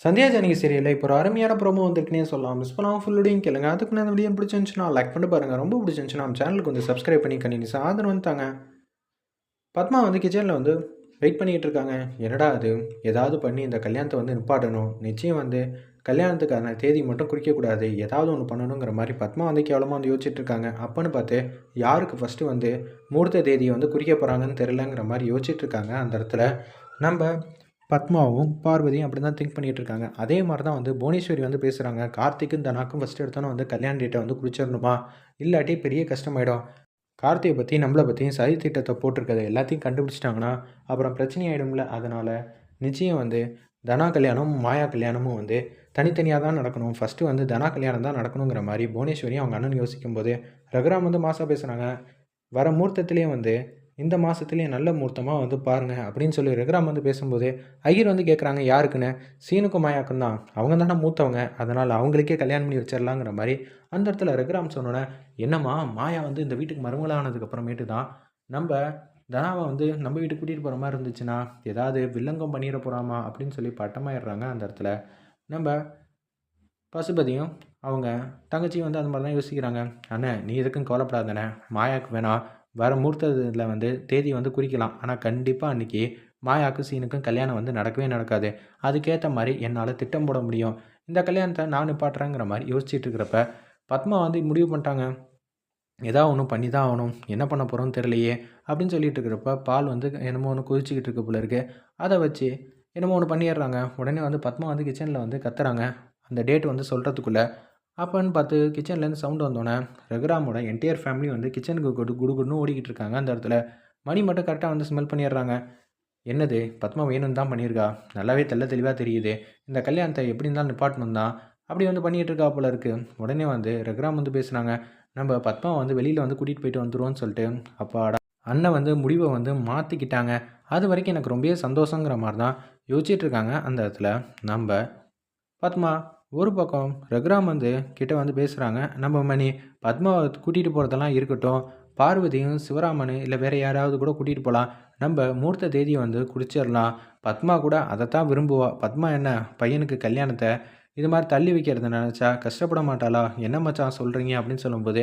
சந்தியா ஜானகி சீரியலில் இப்போ ஒரு அருமையான ப்ரோமோ வந்திருக்குனே சொல்லலாம். மிஸ் பண்ணாமல் ஃபுல்லோடையும் கேளுங்க. அதுக்கு நான் வீடியோ பிடிச்சிருந்துச்சுன்னா லைக் பண்ணி பாருங்கள் ரொம்ப பிடிச்சிருந்துச்சுன்னா நம்ம சேனலுக்கு வந்து சப்ஸ்கிரைப் பண்ணி கண்டினியூஸ் ஆதரவு வந்துட்டாங்க. பத்மா வந்து கிச்சனில் வந்து வெயிட் பண்ணிக்கிட்டு இருக்காங்க. என்னடா அது? ஏதாவது பண்ணி இந்த கல்யாணத்தை வந்து நிப்பாட்டணும். நிச்சயம் வந்து கல்யாணத்துக்கான தேதி மட்டும் குறிக்கக்கூடாது ஏதாவது ஒன்று பண்ணணுங்கிற மாதிரி பத்மா வந்து கேவலமாக வந்து யோசிச்சுட்டு இருக்காங்க. அப்போன்னு பார்த்து யாருக்கு ஃபஸ்ட்டு வந்து மூர்த்த தேதியை வந்து குறிக்க போகிறாங்கன்னு தெரிலங்கிற மாதிரி யோசிச்சுட்டு இருக்காங்க அந்த இடத்துல. நம்ம பத்மாவும் பார்வதியும் அப்படி தான் திங்க் பண்ணிகிட்டு இருக்காங்க அதே மாதிரி தான் வந்து புவனேஸ்வரி வந்து பேசுகிறாங்க கார்த்திக்கும் தனாக்கும் ஃபஸ்ட் எடுத்தோன்னே வந்து கல்யாண டேட்டை வந்து குறிச்சிடணுமா இல்லாட்டி பெரிய கஷ்டமாயிடும். கார்த்தியை பற்றி நம்மளை பற்றியும் சதி திட்டத்தை போட்டிருக்கிறது எல்லாத்தையும் கண்டுபிடிச்சிட்டாங்கன்னா அப்புறம் பிரச்சனை ஆகிடும்ல அதனால் நிச்சயம் வந்து தனா கல்யாணமும் மாயா கல்யாணமும் வந்து தனித்தனியாக தான் நடக்கணும். ஃபஸ்ட்டு வந்து தனா கல்யாணம் தான் நடக்கணுங்கிற மாதிரி புவனேஸ்வரி அவங்க அண்ணன் யோசிக்கும்போது ரகுராம் வந்து மாசா பேசுகிறாங்க வர முகூர்த்தத்துலேயே வந்து இந்த மாதத்துலேயே நல்ல முகூர்த்தமாக வந்து பாருங்கள் அப்படின்னு சொல்லி ரகுராம் வந்து பேசும்போது ஐயர் வந்து கேட்குறாங்க யாருக்குன்னு? சீனுக்கும் மாயாக்கும் தான். அவங்க தானே மூத்தவங்க. அதனால் அவங்களுக்கே கல்யாணம் பண்ணி வச்சிடலாங்கிற மாதிரி. அந்த இடத்துல ரகுராம் சொன்னோன்னே என்னம்மா மாயா வந்து இந்த வீட்டுக்கு மருமகளானதுக்கு அப்புறமேட்டு தான். நம்ம தனாவை வந்து நம்ம வீட்டுக்கு கூட்டிகிட்டு போகிற மாதிரி இருந்துச்சுன்னா ஏதாவது வில்லங்கம் பண்ணிட போகிறாமா அப்படின்னு சொல்லி பட்டமாயிடுறாங்க அந்த இடத்துல. நம்ம பசுபதியும் அவங்க தங்கச்சியும் வந்து அந்த மாதிரி தான் யோசிக்கிறாங்க. அண்ணே நீ எதுக்கும் கவலைப்படாதானே மாயாவுக்கு வேணாம். வர முகூர்த்தத்தில் வந்து தேதி வந்து குறிக்கலாம். ஆனால் கண்டிப்பாக அன்றைக்கி மாயாவுக்கும் சீனுக்கும் கல்யாணம் வந்து நடக்கவே நடக்காது. அதுக்கேற்ற மாதிரி என்னால் திட்டம் போட முடியும். இந்த கல்யாணத்தை நான் நிப்பாட்டுறேங்கிற மாதிரி யோசிச்சுட்டு இருக்கிறப்ப பத்மா வந்து முடிவு பண்ணிட்டாங்க. ஏதா ஒன்று பண்ணி தான் ஆகணும். என்ன பண்ண போகிறோம்னு தெரியலையே அப்படின்னு சொல்லிட்டு இருக்கிறப்ப பால் வந்து என்னமோ ஒன்று கொதிச்சிக்கிட்டு இருக்க போல இருக்கு. அதை வச்சு என்னமோ ஒன்று பண்ணிடுறாங்க. உடனே வந்து பத்மா வந்து கிச்சனில் வந்து கத்துறாங்க. அந்த டேட் வந்து சொல்கிறதுக்குள்ளே அப்போன்னு பார்த்து கிச்சன்லேருந்து சவுண்ட் வந்தோடனே ரகுராமோட என்டையர் ஃபேமிலி வந்து கிச்சனுக்கு கொடு குடுகுடுன்னு ஓடிக்கிட்டு இருக்காங்க அந்த இடத்துல. மணி மட்டும் கரெக்டாக வந்து ஸ்மெல் பண்ணிடுறாங்க. என்னது பத்மா வேணும்னு தான் பண்ணியிருக்கா? நல்லாவே தெள்ள தெளிவாக தெரியுது. இந்த கல்யாணத்தை எப்படி இருந்தாலும் நிப்பாட்டணும் தான். அப்படி வந்து பண்ணிகிட்டு இருக்கா போல இருக்குது உடனே வந்து ரகுராம் வந்து பேசுனாங்க. நம்ம பத்மா வந்து வெளியில் வந்து கூட்டிகிட்டு போயிட்டு வந்துடுவோம்னு சொல்லிட்டு அப்பாடா. அண்ணன் வந்து முடிவை வந்து மாற்றிக்கிட்டாங்க அது வரைக்கும் எனக்கு ரொம்பவே சந்தோஷங்கிற மாதிரி தான் யோசிச்சுட்டு இருக்காங்க அந்த இடத்துல. நம்ம பத்மா ஒரு பக்கம் ரகுராம் வந்து கிட்ட வந்து பேசுகிறாங்க நம்ம மணி பத்மாவை கூட்டிகிட்டு போகிறதெல்லாம் இருக்கட்டும். பார்வதியும் சிவராமனு இல்லை வேறு யாராவது கூட கூட்டிகிட்டு போகலாம் நம்ம மூர்த்த தேதியை வந்து குடிச்சிடலாம். பத்மா கூட அதைத்தான் விரும்புவா. பத்மா என்ன பையனுக்கு கல்யாணத்தை இது மாதிரி தள்ளி வைக்கிறத நினச்சா கஷ்டப்பட மாட்டாளா? என்ன மச்சான் சொல்கிறீங்க அப்படின்னு சொல்லும்போது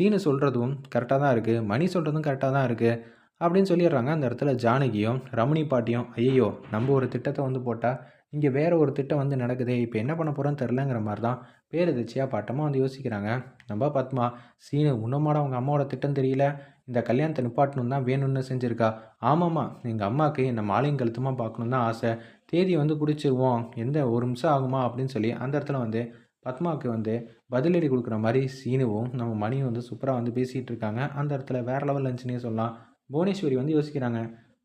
சீனு சொல்கிறதும் கரெக்டாக தான் இருக்குது மணி சொல்கிறதும் கரெக்டாக தான் இருக்குது அப்படின்னு சொல்லிடுறாங்க. அந்த இடத்துல ஜானகியும் ரமணி பாட்டியும் ஐயோ நம்ம ஒரு திட்டத்தை வந்து போட்டால் இங்கே வேறு ஒரு திட்டம் வந்து நடக்குதே. இப்போ என்ன பண்ண போகிறோன்னு தெரிலங்கிற மாதிரி தான் பேரதிர்ச்சியாக பாட்டமாக வந்து யோசிக்கிறாங்க. நம்ம பத்மா சீனு உன்னமாட அவங்க அம்மாவோட திட்டம் தெரியல. இந்த கல்யாணத்தை நிப்பாட்டணும் தான் வேணும்னு செஞ்சுருக்கா. ஆமாம்மா எங்கள் அம்மாவுக்கு என்னை மாலையும் கழுத்துமாக பார்க்கணும் தான் ஆசை. தேதி வந்து பிடிச்சிருவோம் எந்த ஒரு நிமிஷம் ஆகுமா அப்படின்னு சொல்லி அந்த இடத்துல வந்து பத்மாவுக்கு வந்து பதிலடி கொடுக்குற மாதிரி சீனுவும் நம்ம மணியும் வந்து சூப்பராக வந்து பேசிகிட்டு இருக்காங்க. அந்த இடத்துல வேறு லெவல் இருந்துச்சுன்னே சொல்லலாம். புவனேஸ்வரி வந்து யோசிக்கிறாங்க.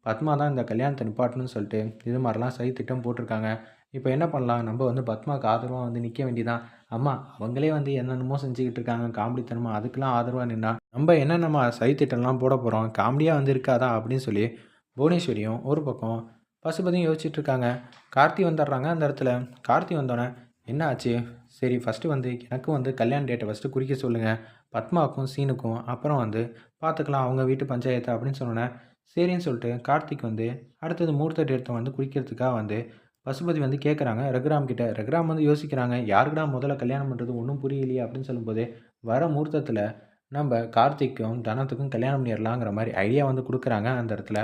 பத்மா தான் இந்த கல்யாணத்தை நிப்பாட்டணும்னு சொல்லிட்டு இது மாதிரிலாம் சரி திட்டம் போட்டிருக்காங்க. இப்போ என்ன பண்ணலாம்? நம்ம வந்து பத்மாவுக்கு ஆதரவாக வந்து நிற்க வேண்டியதான் அம்மா அவங்களே வந்து என்னென்னமோ செஞ்சுக்கிட்டு இருக்காங்க. காமெடித்தனமா அதுக்கெலாம் ஆதரவாக நின்னா நம்ம என்னென்னமா சரி திட்டம்லாம் போட போகிறோம் காமெடியாக வந்து இருக்காதா? அப்படின்னு சொல்லி புவனேஸ்வரியும் ஒரு பக்கம் பசுபதியும் யோசிச்சுட்டு இருக்காங்க. கார்த்தி வந்துடுறாங்க அந்த இடத்துல. கார்த்தி வந்தோடனே என்ன ஆச்சு? சரி ஃபஸ்ட்டு வந்து எனக்கும் வந்து கல்யாண டேட்டை ஃபஸ்ட்டு குறிக்க சொல்லுங்கள் பத்மாவுக்கும் சீனுக்கும் அப்புறம் வந்து பார்த்துக்கலாம் அவங்க வீட்டு பஞ்சாயத்து அப்படின்னு சொன்னோன்னே சரின்னு சொல்லிட்டு கார்த்திக் வந்து அடுத்தது மூர்த்த டேட்டை வந்து குறிக்கிறதுக்காக வந்து பசுபதி வந்து கேட்குறாங்க ரகுராம் கிட்ட ரகுராம் வந்து யோசிக்கிறாங்க யாருக்குடா முதல்ல கல்யாணம் பண்ணுறது ஒன்றும் புரியலையே அப்படின்னு சொல்லும்போது வர முகூர்த்தத்தில் நம்ம கார்த்திக்கும் தனத்துக்கும் கல்யாணம் பண்ணிடலாங்கிற மாதிரி ஐடியா வந்து கொடுக்குறாங்க அந்த இடத்துல.